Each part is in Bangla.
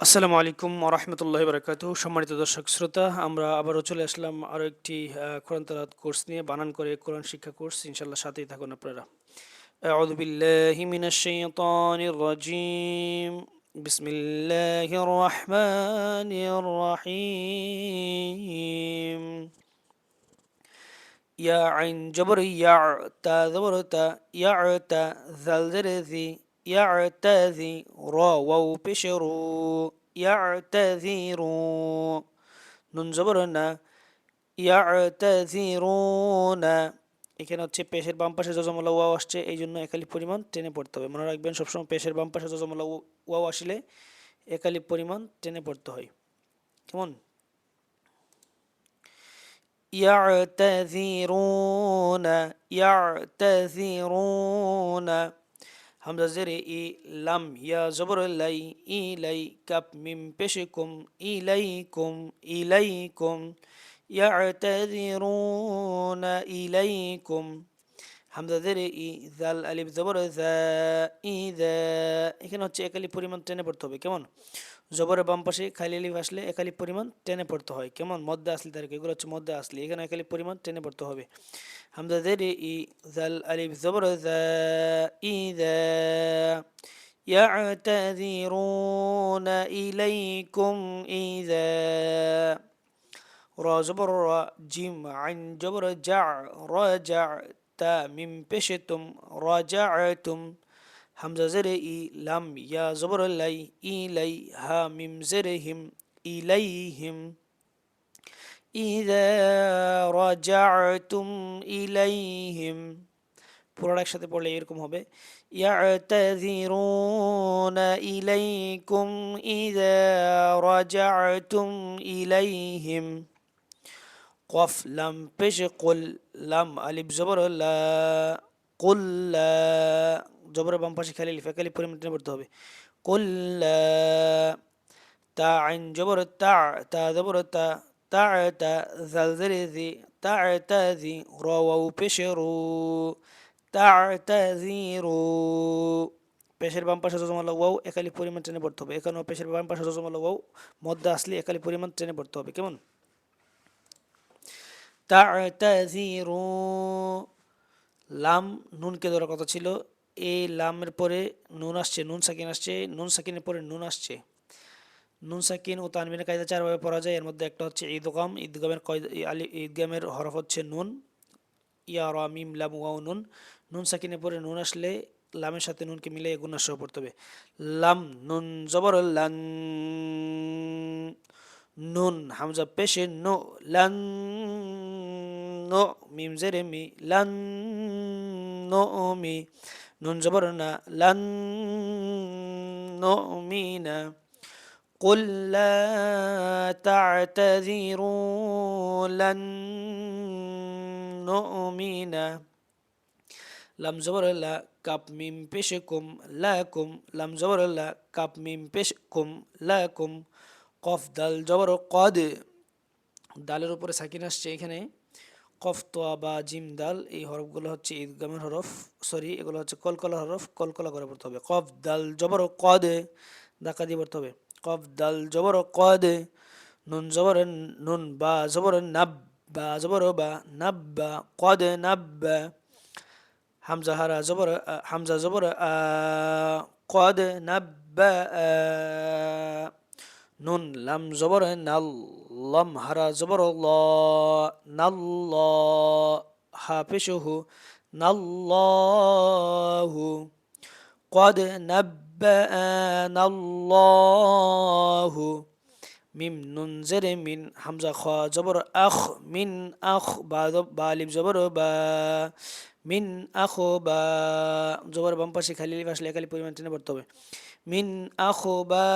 আসসালামু আলাইকুম রহমতুল্লাহ বারকাতু সম্মানিত দর্শক শ্রোতা আমরা আবারও চলে আসলাম আরও একটি আহ, কোরআন তালাত কোর্স নিয়ে বানান করে কোরআন শিক্ষা কোর্স ইনশাল্লাহ সাথেই থাকুন আপনারা أعوذ بالله من الشيطان الرجيم بسم الله الرحمن الرحيم يا عين جبر يع تا زبر تا يع تا ذل ذر ذي يعتذي را واو بشرو يعتذروا নুন জবর না ইয়াতাযিরুনা এখানে হচ্ছে পেশের বাম পাশে যজমলা ওয়াও আসছে এই জন্য একালি পরিমাণ টেনে পড়তে হবে মনে রাখবেন সবসময় পেশের বাম পাশে যজমলা ওয়াও আসলে একালি পরিমাণ টেনে পড়তে হয় কেমন يعتذرون يعتذرون হামজা জেরে ই লাম ইয়া জবর লাই ই লাই কাপ মিম পেশকুম ইলাইকুম ইলাইকুম يعتذرون إليكم হামজা জেরে ই জাল আলিফ জবর জা ই দা এখানে হচ্ছে একালি পরিমাণ টেনে পড়তে হবে কেমন জবরের বাম পাশে খালি আলিফ আসলে একালি পরিমাণ টেনে পড়তে হয় কেমন মধ্যে আসলি তারিখ এগুলো হচ্ছে মধ্যে আসলি এখানে একালি পরিমাণ টেনে পড়তে হবে হামজা জেরে ই জাল আলিফ জবর জা ই দা يعتذرون إليكم إذا را جبر را جيم عن جبر جع رجع تا হামজা জেরে ই লাম ইয়া জবর লাই ই লাই হা মিম জেরে হিম ইলাই হিম ইদা রাজাতুম ইলাইহিম পুরোটা একসাথে পড়লে এরকম হবে। ইয়াতাযিরুনা ইলাইকুম ইদা রাজাতুম ইলাইহিম। কফ, লাম, পেশ, কুল, লাম, আলিফ, জবর, লা, কুল, লা। জবর বাম পাশে খালি লিফা খালি পরিমাণ পড়তে হবে। তা আইন তা পেশের বাম পাশে জজমালা ওয়াও একালি পরিমাণ ট্রেনে পড়তে হবে। এখানেও পেশের বাম পাশে জজমালা ওয়াও মদ্দা আসলে একালি পরিমাণ ট্রেনে পড়তে হবে। কেমন? তা লাম, নুনকে ধরার কথা ছিল। এই লামের পরে নুন আসছে, নুন সাকিন আসছে, নুন সাকিনের পরে নুন আসছে। নুন সাকিন ও তানবিনের কায়দা চারভাবে পড়া যায়। এর মধ্যে একটা হচ্ছে ঈদগাম ঈদগামের আলি ঈদগামের হরফ হচ্ছে নুন। ইয়া, র, মিম, লাম, ওয়াও, নুন। নুন সাকিনের পরে নুন আসলে লামের সাথে নুনকে মিলে গুণা সহ পড়তে হবে। লাম, নুন, জবর, লান। নুন, হামজা, পেশে, নো, লান। নো, মিম, জেরে, মি, লান। নো, মি। নুন জবর না লান নো মি না قل لا تعتذروا لن نؤمن লাম জবর লা কাপ মিম পেশে কুম লাকুম লাম জবর লা কাপ মিম পেশ কুম লাকুম কফ দাল জবর কদ দালের উপরে সাকিন আসছে এখানে কফ তোয়া বা জিম দাল, এই হরফগুলো হচ্ছে ঈদগামের হরফ সরি এগুলো হচ্ছে কলকলা হরফ, কলকলা করে পড়তে হবে। কফ দাল জবর কদ ডাকা দিয়ে পড়তে হবে। কফ দাল জবর কদ, নুন জবর নুন বা জবর নাব বা জবর বা নাব্বা কদ নাব্বা হামজা হারা জবর হামজা জবর কদ নাব্বা নুন লাম জবর নাল। লম হারা জবর ল নাল্ল হা পেশহু নাল্লাহু قد نبأنا الله মিম নুন জেরে মিন হামজা খ জবর আখ মিন আখ বা বালিব জবর বা মিন আখ বা জবর বাম পাশে খালি লিফ আসলে একালি পরিমাণ টেনে পড়তে হবে মিন আখ বা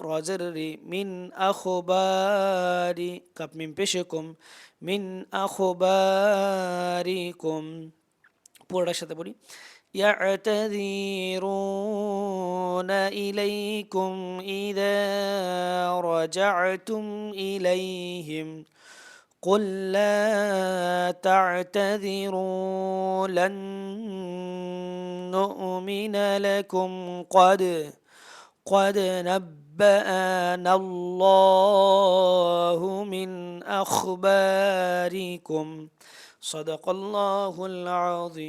রজের রি মিন আখ বারি কাপ মিম পেশে কুম মিন আখ বারি কুম পুরোটার সাথে পড়ি يعتذرون إليكم إذا رجعتم إليهم قل لا تعتذروا لن نؤمن لكم قد قد نبأنا الله من أخباركم. صدق الله العظيم.